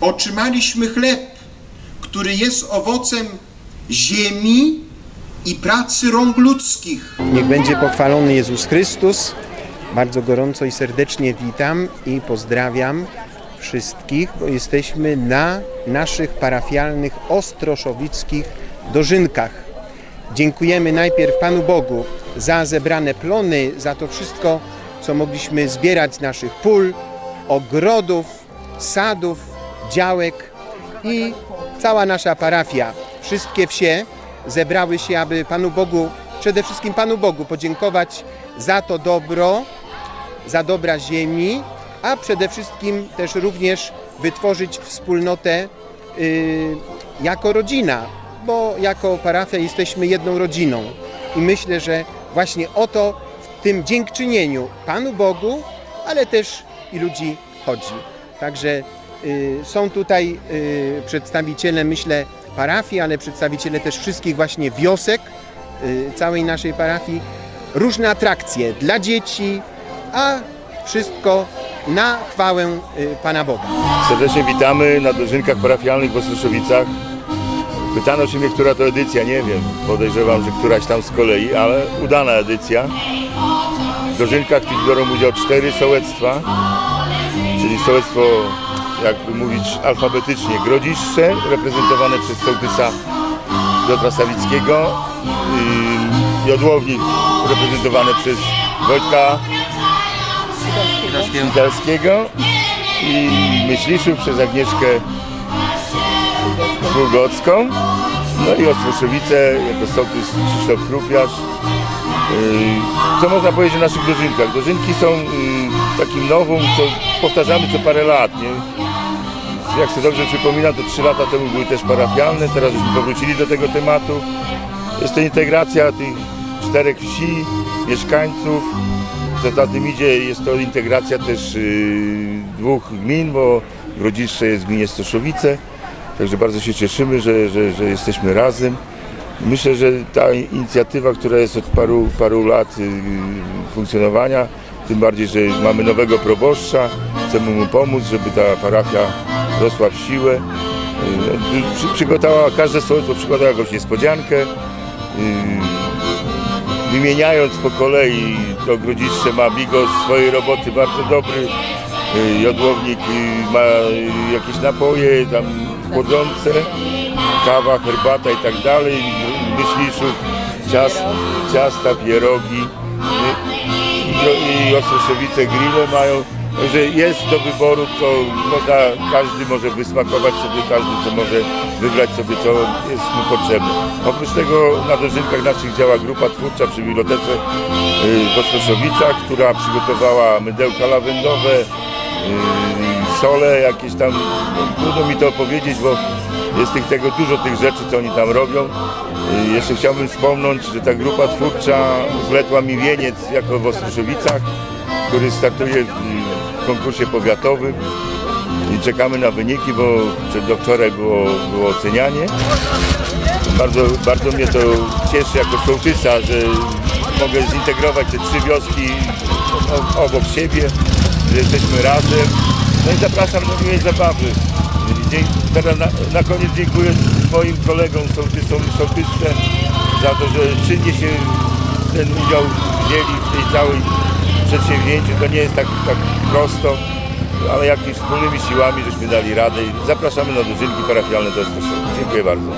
otrzymaliśmy chleb, który jest owocem ziemi i pracy rąk ludzkich. Niech będzie pochwalony Jezus Chrystus. Bardzo gorąco i serdecznie witam i pozdrawiam wszystkich, bo jesteśmy na naszych parafialnych ostroszowickich dożynkach. Dziękujemy najpierw Panu Bogu za zebrane plony, za to wszystko, co mogliśmy zbierać z naszych pól, ogrodów, sadów, działek i cała nasza parafia, wszystkie wsie zebrały się, aby Panu Bogu, przede wszystkim Panu Bogu podziękować za to dobro, za dobra ziemi, a przede wszystkim też również wytworzyć wspólnotę y, jako rodzina, bo jako parafia jesteśmy jedną rodziną. I myślę, że właśnie o to w tym dziękczynieniu Panu Bogu, ale też i ludzi chodzi. Także są tutaj y, przedstawiciele, myślę, parafii, ale przedstawiciele też wszystkich właśnie wiosek y, całej naszej parafii. Różne atrakcje dla dzieci, a wszystko na chwałę y, Pana Boga. Serdecznie witamy na dożynkach parafialnych w Ostroszowicach. Pytano się mnie, która to edycja, nie wiem. Podejrzewam, że któraś tam z kolei, ale udana edycja. W dożynkach tych biorą udział cztery sołectwa, czyli sołectwo, jakby mówić alfabetycznie, Grodziszcze, reprezentowane przez sołtysa Piotra Sawickiego, yy, Jodłownik reprezentowany przez Wojtka Witalskiego i Myśliszów przez Agnieszkę Sługocką. No i Ostroszowice jako sołtys Krzysztof Krupiarz. Yy, Co można powiedzieć o naszych dożynkach? Dożynki są yy, takim nowym, co powtarzamy co parę lat. Nie? Jak sobie dobrze przypominam, to trzy lata temu były też parafialne, teraz już powrócili do tego tematu. Jest to integracja tych czterech wsi, mieszkańców. Co za tym idzie, jest to integracja też yy, dwóch gmin, bo Grodziszcze jest w gminie Stoszowice. Także bardzo się cieszymy, że, że, że jesteśmy razem. Myślę, że ta inicjatywa, która jest od paru, paru lat yy, funkcjonowania, tym bardziej, że mamy nowego proboszcza, chcemy mu pomóc, żeby ta parafia rosła w siłę. Yy, przy, przygotowała, każde sołectwo przygotowało jakąś niespodziankę. Yy, wymieniając po kolei, to Grodziszcze ma bigos swojej roboty bardzo dobry, y, jodłownik y, ma y, jakieś napoje tam chłodzące, kawa, herbata i tak dalej, myśliszów, ciast, ciasta, pierogi y, i, i Ostroszowice grille mają. Także jest do wyboru, to można, każdy może wysmakować sobie, każdy co może wybrać sobie, co jest mu potrzebne. Oprócz tego na dożynkach naszych działa grupa twórcza przy bibliotece y, w Ostroszowicach, która przygotowała mydełka lawendowe, y, sole jakieś tam, no, trudno mi to opowiedzieć, bo jest tych, tego dużo tych rzeczy, co oni tam robią. Y, Jeszcze chciałbym wspomnieć, że ta grupa twórcza zletła mi wieniec jako w Ostroszowicach, który startuje w konkursie powiatowym i czekamy na wyniki, bo do wczoraj było, było ocenianie. Bardzo, bardzo mnie to cieszy jako sołtysa, że mogę zintegrować te trzy wioski obok siebie, że jesteśmy razem. No i zapraszam do miłej zabawy. Teraz na, na koniec dziękuję moim kolegom sołtysom i sołtysce za to, że czynnie się ten udział wzięli w tej całej przedsięwzięciu. To nie jest tak, tak prosto, ale jakimiś wspólnymi siłami żeśmy dali radę zapraszamy na dożynki parafialne do Ostoszowa. Dziękuję bardzo.